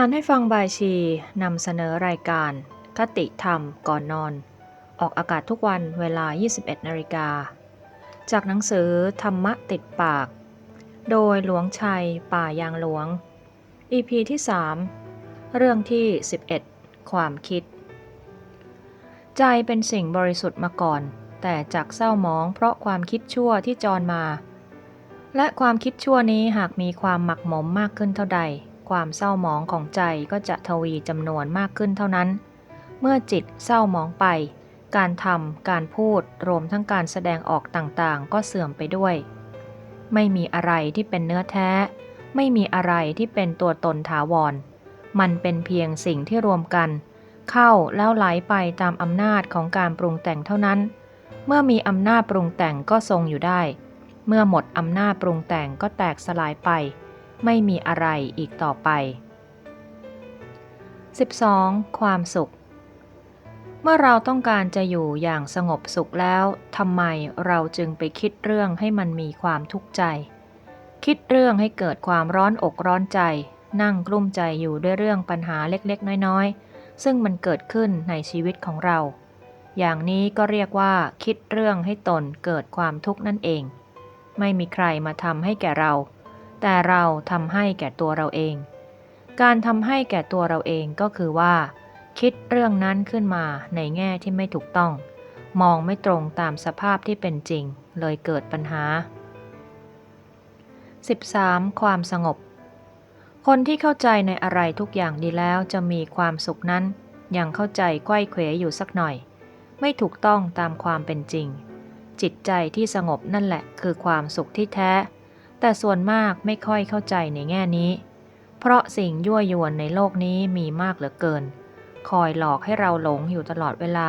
อ่านให้ฟังบายชีนำเสนอรายการ คติธรรมก่อนนอน ออกอากาศทุกวันเวลา 21นาฬิกา จากหนังสือธรรมะติดปาก โดยหลวงชัยป่ายางหลวง EP ที่ 3 เรื่องที่ 11 ความคิด ใจเป็นสิ่งบริสุทธิ์มาก่อน แต่จากเศร้าหมองเพราะความคิดชั่วที่จรมา และความคิดชั่วนี้หากมีความหมักหมมมากขึ้นเท่าใด ความเศร้าหมองของใจก็จะทวีจำนวนมากขึ้นเท่านั้น เมื่อจิตเศร้าหมองไป การทำการพูดรวมทั้งการแสดงออกต่างๆ ก็เสื่อมไปด้วย ไม่มีอะไรที่เป็นเนื้อแท้ ไม่มีอะไรที่เป็นตัวตนถาวร มันเป็นเพียงสิ่งที่รวมกัน เข้าแล้วไหลไปตามอำนาจของการปรุงแต่งเท่านั้น เมื่อมีอำนาจปรุงแต่งก็ทรงอยู่ได้ เมื่อหมดอำนาจปรุงแต่งก็แตกสลายไป ไม่มีอะไรอีกต่อไป 12. ความสุข เมื่อเราต้องการจะอยู่อย่างสงบสุขแล้วทำไมเราจึงไปคิดเรื่องให้มันมีความทุกข์ใจ คิดเรื่องให้เกิดความร้อนอกร้อนใจ นั่งกลุ้มใจอยู่ด้วยเรื่องปัญหาเล็กๆ น้อยๆ ซึ่งมันเกิดขึ้นในชีวิตของเรา อย่างนี้ก็เรียกว่าคิดเรื่องให้ตนเกิดความทุกข์นั่นเอง ไม่มีใครมาทำให้แก่เรา แต่เราทำให้แก่ตัวเราเอง การทำให้แก่ตัวเราเองก็คือว่า คิดเรื่องนั้นขึ้นมาในแง่ที่ไม่ถูกต้อง มองไม่ตรงตามสภาพที่เป็นจริง เลยเกิดปัญหา 13. ความสงบ คนที่เข้าใจในอะไรทุกอย่างดีแล้วจะมีความสุขนั้น ยังเข้าใจไข้เขวอยู่สักหน่อย ไม่ถูกต้องตามความเป็นจริง จิตใจที่สงบนั่นแหละคือความสุขที่แท้ แต่ส่วนมากไม่ค่อยเข้าใจในแง่นี้ เพราะสิ่งยั่วยวนในโลกนี้มีมากเหลือเกิน คอยหลอกให้เราหลงอยู่ตลอดเวลา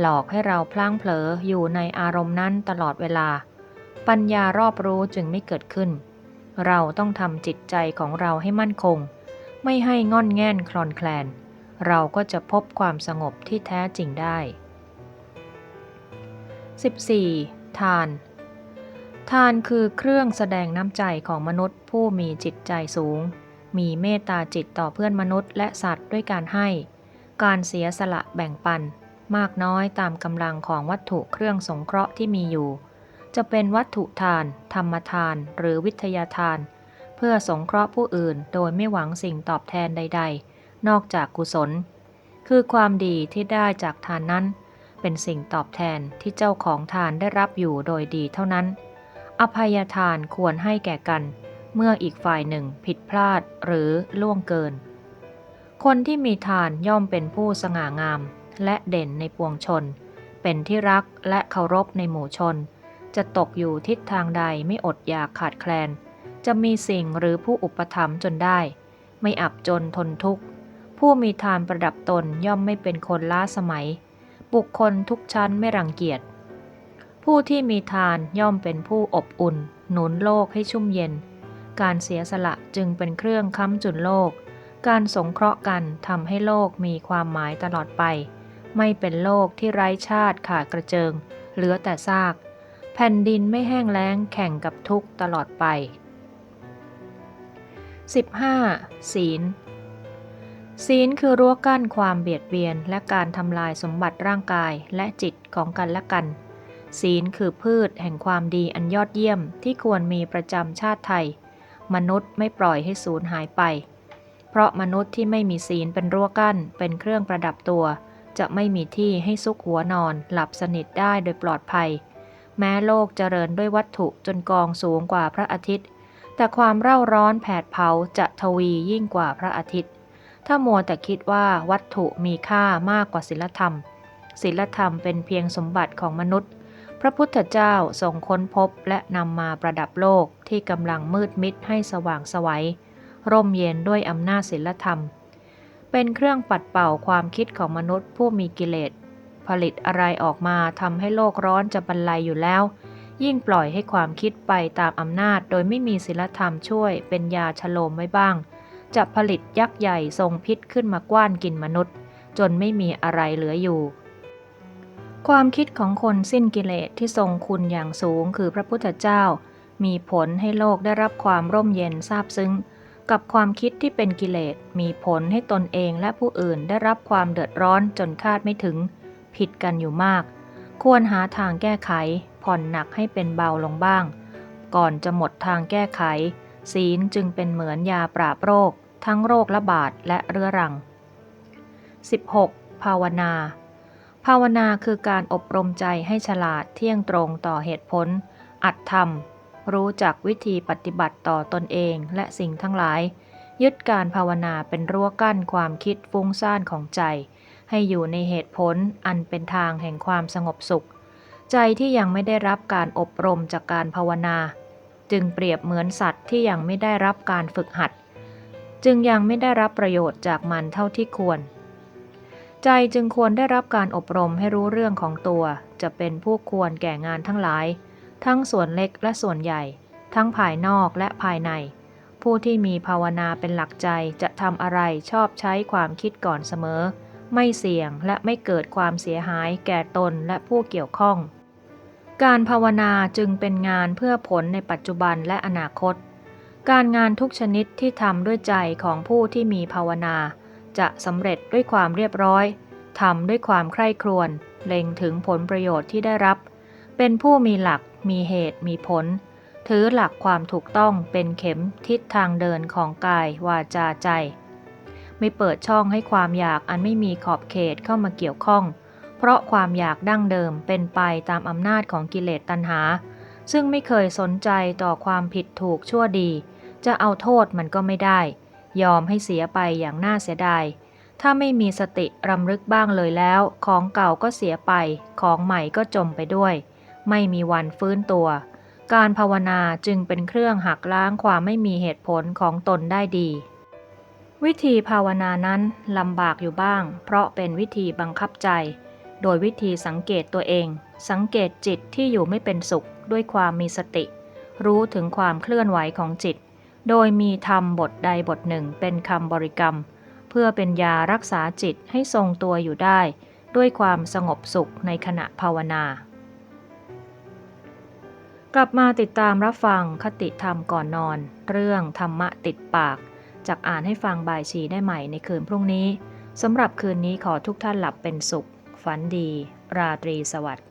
หลอกให้เราพลั้งเผลออยู่ในอารมณ์นั้นตลอดเวลา ปัญญารอบรู้จึงไม่เกิดขึ้น เราต้องทำจิตใจของเราให้มั่นคง ไม่ให้งอนแง่นคลอนแคลน เราก็จะพบความสงบที่แท้จริงได้ 14. ทาน ทานคือเครื่องแสดงน้ำใจของมนุษย์ผู้มีจิตใจสูง มีเมตตาจิตต่อเพื่อนมนุษย์และสัตว์ด้วยการให้ การเสียสละแบ่งปัน มากน้อยตามกำลังของวัตถุเครื่องสงเคราะห์ที่มีอยู่ จะเป็นวัตถุทาน ธรรมทาน หรือวิทยาทาน เพื่อสงเคราะห์ผู้อื่นโดยไม่หวังสิ่งตอบแทนใด ๆ นอกจากกุศล คือความดีที่ได้จากทานนั้น เป็นสิ่งตอบแทนที่เจ้าของทานได้รับอยู่โดยดีเท่านั้น อภัยทานควรให้แก่กัน เมื่ออีกฝ่ายหนึ่งผิดพลาดหรือล่วงเกิน คนที่มีทานย่อมเป็นผู้สง่างาม และเด่นในปวงชน เป็นที่รักและเคารพในหมู่ชน จะตกอยู่ทิศทางใดไม่อดอยากขาดแคลน จะมีสิ่งหรือผู้อุปถัมภ์จนได้ ไม่อับจนทนทุกข์ ผู้มีทานประดับตนย่อมไม่เป็นคนล้าสมัย บุคคลทุกชั้นไม่รังเกียจ ผู้ที่มีทานย่อมเป็นผู้อบอุ่น หนุนโลกให้ชุ่มเย็น การเสียสละจึงเป็นเครื่องค้ำจุนโลก การสงเคราะห์กันทำให้โลกมีความหมายตลอดไป ไม่เป็นโลกที่ไร้ชาติขาดกระเจิง เหลือแต่ซาก แผ่นดินไม่แห้งแล้งแข่งกับทุกตลอดไป 15. ศีลศีลคือรั้วกั้นความเบียดเบียนและการทำลายสมบัติร่างกายและจิตของกันและกัน ศีลคือพืชแห่งความดีอันยอดเยี่ยมที่ควรมีประจำชาติไทย มนุษย์ไม่ปล่อยให้สูญหายไป เพราะมนุษย์ที่ไม่มีศีลเป็นรั้วกั้นเป็นเครื่องประดับตัว จะไม่มีที่ให้ซุกหัวนอนหลับสนิทได้โดยปลอดภัย แม้โลกเจริญด้วยวัตถุจนกองสูงกว่าพระอาทิตย์ แต่ความเร่าร้อนแผดเผาจะทวียิ่งกว่าพระอาทิตย์ ถ้ามัวแต่คิดว่าวัตถุมีค่ามากกว่าศีลธรรมศีลธรรมเป็นเพียงสมบัติของมนุษย์ พระพุทธเจ้าทรงค้นพบและนำมาประดับโลกที่กำลังมืดมิดให้สว่างสวัย ร่มเย็นด้วยอำนาจศีลธรรม เป็นเครื่องปัดเป่าความคิดของมนุษย์ผู้มีกิเลส ผลิตอะไรออกมาทำให้โลกร้อนจะบรรลัยอยู่แล้ว ยิ่งปล่อยให้ความคิดไปตามอำนาจโดยไม่มีศีลธรรมช่วยเป็นยาชโลมไว้บ้าง จะผลิตยักษ์ใหญ่ทรงพิษขึ้นมากว้านกินมนุษย์ จนไม่มีอะไรเหลืออยู่ ความคิดของคนสิ้นกิเลสที่ทรงคุณอย่างสูงคือพระพุทธเจ้า มีผลให้โลกได้รับความร่มเย็นซาบซึ้ง กับความคิดที่เป็นกิเลสมีผลให้ตนเองและผู้อื่นได้รับความเดือดร้อนจนคาดไม่ถึง ผิดกันอยู่มาก ควรหาทางแก้ไข ผ่อนหนักให้เป็นเบาลงบ้าง ก่อนจะหมดทางแก้ไข ศีลจึงเป็นเหมือนยาปราบโรค ทั้งโรคระบาดและเรื้อรัง 16. ภาวนา ภาวนาคือการอบรมใจให้ฉลาดเที่ยงตรงต่อเหตุผล อัดธรรม รู้จักวิธีปฏิบัติต่อตนเองและสิ่งทั้งหลาย ยึดการภาวนาเป็นรั้วกั้นความคิดฟุ้งซ่านของใจ ให้อยู่ในเหตุผลอันเป็นทางแห่งความสงบสุข ใจที่ยังไม่ได้รับการอบรมจากการภาวนา จึงเปรียบเหมือนสัตว์ที่ยังไม่ได้รับการฝึกหัด จึงยังไม่ได้รับประโยชน์จากมันเท่าที่ควร ใจจึงควรได้รับการอบรมให้รู้เรื่องของตัว จะเป็นผู้ควรแก่งานทั้งหลาย ทั้งส่วนเล็กและส่วนใหญ่ ทั้งภายนอกและภายใน ผู้ที่มีภาวนาเป็นหลักใจจะทำอะไรชอบใช้ความคิดก่อนเสมอ ไม่เสี่ยงและไม่เกิดความเสียหายแก่ตนและผู้เกี่ยวข้อง การภาวนาจึงเป็นงานเพื่อผลในปัจจุบันและอนาคต การงานทุกชนิดที่ทำด้วยใจของผู้ที่มีภาวนา จะสำเร็จด้วยความเรียบร้อยทำด้วยความใคร่ครวญเล็งถึงผลประโยชน์ที่ได้รับ เป็นผู้มีหลัก มีเหตุ มีผล ถือหลักความถูกต้องเป็นเข็มทิศทางเดินของกายวาจาใจ ไม่เปิดช่องให้ความอยากอันไม่มีขอบเขตเข้ามาเกี่ยวข้อง เพราะความอยากดั้งเดิมเป็นไปตามอำนาจของกิเลสตัณหา ซึ่งไม่เคยสนใจต่อความผิดถูกชั่วดี จะเอาโทษมันก็ไม่ได้ ยอมให้เสียไปอย่างน่าเสียดาย ถ้าไม่มีสติรำลึกบ้างเลยแล้ว ของเก่าก็เสียไป ของใหม่ก็จมไปด้วย ไม่มีวันฟื้นตัว การภาวนาจึงเป็นเครื่องหักล้างความไม่มีเหตุผลของตนได้ดี วิธีภาวนานั้นลำบากอยู่บ้าง เพราะเป็นวิธีบังคับใจ โดยวิธีสังเกตตัวเอง สังเกตจิตที่อยู่ไม่เป็นสุขด้วยความมีสติ รู้ถึงความเคลื่อนไหวของจิต โดยมีธรรมบทใดบทหนึ่งเป็นคำบริกรรม เพื่อเป็นยารักษาจิตให้ทรงตัวอยู่ได้ ด้วยความสงบสุขในขณะภาวนา กลับมาติดตามรับฟังคติธรรมก่อนนอน เรื่องธรรมะติดปาก จากอ่านให้ฟังบ่ายชีได้ใหม่ในคืนพรุ่งนี้สำหรับคืนนี้ขอทุกท่านหลับเป็นสุข ฝันดี ราตรีสวัสดิ์